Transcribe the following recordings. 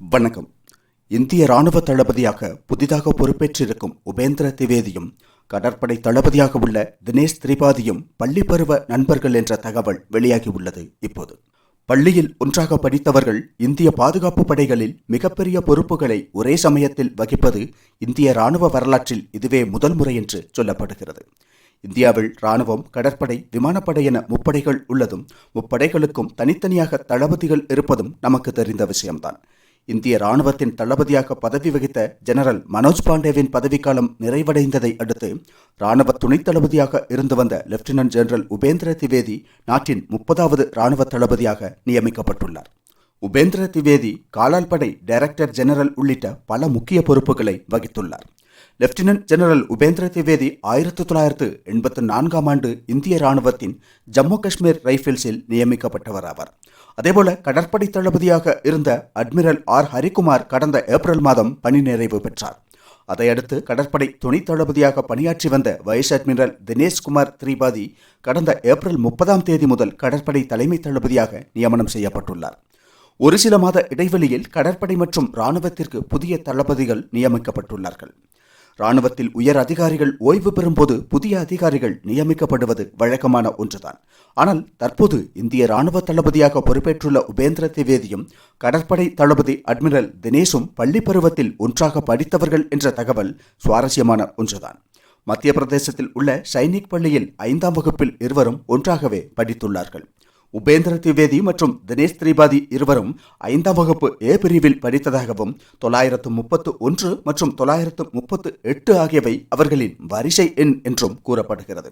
வணக்கம். இந்திய ராணுவ தளபதியாக புதிதாக பொறுப்பேற்றிருக்கும் உபேந்திர திவேதியும் கடற்படை தளபதியாக உள்ள தினேஷ் திரிபாதியும் பள்ளி பருவ நண்பர்கள் என்ற தகவல் வெளியாகியுள்ளது இப்போது. பள்ளியில் ஒன்றாக படித்தவர்கள் இந்திய பாதுகாப்பு படைகளில் மிகப்பெரிய பொறுப்புகளை ஒரே சமயத்தில் வகிப்பது இந்திய ராணுவ வரலாற்றில் இதுவே முதல் முறை என்று சொல்லப்படுகிறது. இந்தியாவில் ராணுவம் கடற்படை விமானப்படை என முப்படைகள் உள்ளதும் முப்படைகளுக்கும் தனித்தனியாக தளபதிகள் இருப்பதும் நமக்கு தெரிந்த விஷயம்தான். இந்திய ராணுவத்தின் தளபதியாக பதவி வகித்த ஜெனரல் மனோஜ் பாண்டேவின் பதவிக்காலம் நிறைவடைந்ததை அடுத்து ராணுவ துணைத் தளபதியாக இருந்து வந்த லெப்டினன்ட் ஜெனரல் உபேந்திர திவேதி நாட்டின் முப்பதாவது ராணுவ தளபதியாக நியமிக்கப்பட்டுள்ளார். உபேந்திர திவேதி காலால் படை டைரக்டர் ஜெனரல் உள்ளிட்ட பல முக்கிய பொறுப்புகளை வகித்துள்ளார். லெப்டினன்ட் ஜெனரல் உபேந்திர திவேதி ஆயிரத்தி தொள்ளாயிரத்து எண்பத்தி நான்காம் ஆண்டு இந்திய ராணுவத்தின் ஜம்மு காஷ்மீர் ரைஃபிள்ஸில் நியமிக்கப்பட்டவர் ஆவார். அதேபோல கடற்படை தளபதியாக இருந்த அட்மிரல் ஆர். ஹரிகுமார் கடந்த ஏப்ரல் மாதம் பணி நிறைவு பெற்றார். அதையடுத்து கடற்படை துணைத் தளபதியாக பணியாற்றி வந்த வைஸ் அட்மிரல் தினேஷ்குமார் திரிபாதி கடந்த ஏப்ரல் முப்பதாம் தேதி முதல் கடற்படை தலைமை தளபதியாக நியமனம் செய்யப்பட்டுள்ளார். ஒரு சில மாத இடைவெளியில் கடற்படை மற்றும் இராணுவத்திற்கு புதிய தளபதிகள் நியமிக்கப்பட்டுள்ளார்கள். ராணுவத்தில் உயர் அதிகாரிகள் ஓய்வு பெறும்போது புதிய அதிகாரிகள் நியமிக்கப்படுவது வழக்கமான ஒன்றுதான். ஆனால் தற்போது இந்திய ராணுவ தளபதியாக பொறுப்பேற்றுள்ள உபேந்திர திவேதியும் கடற்படை தளபதி அட்மிரல் தினேஷும் பள்ளி பருவத்தில் ஒன்றாக படித்தவர்கள் என்ற தகவல் சுவாரஸ்யமான ஒன்றுதான். மத்திய பிரதேசத்தில் உள்ள சைனிக் பள்ளியில் ஐந்தாம் வகுப்பில் இருவரும் ஒன்றாகவே படித்துள்ளார்கள். உபேந்திர திவேதி மற்றும் தினேஷ் திரிபாதி இருவரும் ஐந்தாம் வகுப்பு ஏ பிரிவில் படித்ததாகவும் தொள்ளாயிரத்து முப்பத்து ஒன்று மற்றும் தொள்ளாயிரத்து முப்பத்து எட்டு ஆகியவை அவர்களின் வரிசை எண் என்றும் கூறப்படுகிறது.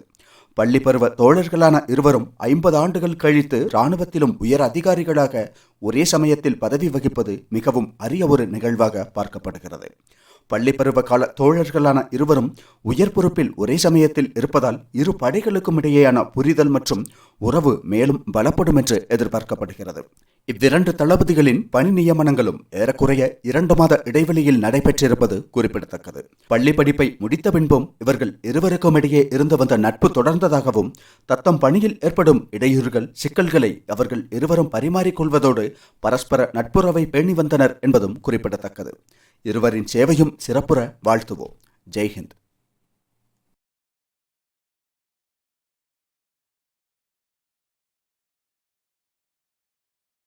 பள்ளி பருவ தோழர்களான இருவரும் ஐம்பது ஆண்டுகள் கழித்து இராணுவத்திலும் உயர் அதிகாரிகளாக ஒரே சமயத்தில் பதவி வகிப்பது மிகவும் அரிய ஒரு நிகழ்வாக பார்க்கப்படுகிறது. பள்ளி பருவ கால தோழர்களான இருவரும் உயர் பொறுப்பில் ஒரே சமயத்தில் இருப்பதால் இரு படைகளுக்கும் இடையேயான புரிதல் மற்றும் உறவு மேலும் பலப்படும் என்று எதிர்பார்க்கப்படுகிறது. இவ்விரண்டு தளபதிகளின் பணி நியமனங்களும் ஏறக்குறைய இரண்டு மாத இடைவெளியில் நடைபெற்றிருப்பது குறிப்பிடத்தக்கது. பள்ளி படிப்பை முடித்த பின்பும் இவர்கள் இருவருக்கும் இடையே இருந்து வந்த நட்பு தொடர்ந்ததாகவும் தத்தம் பணியில் ஏற்படும் இடையூறுகள் சிக்கல்களை அவர்கள் இருவரும் பரிமாறிக்கொள்வதோடு பரஸ்பர நட்புறவை பேணி வந்தனர் என்பதும் குறிப்பிடத்தக்கது. இருவரின் சேவையும் சிறப்புற வாழ்த்துவோம். ஜெய்ஹிந்த்.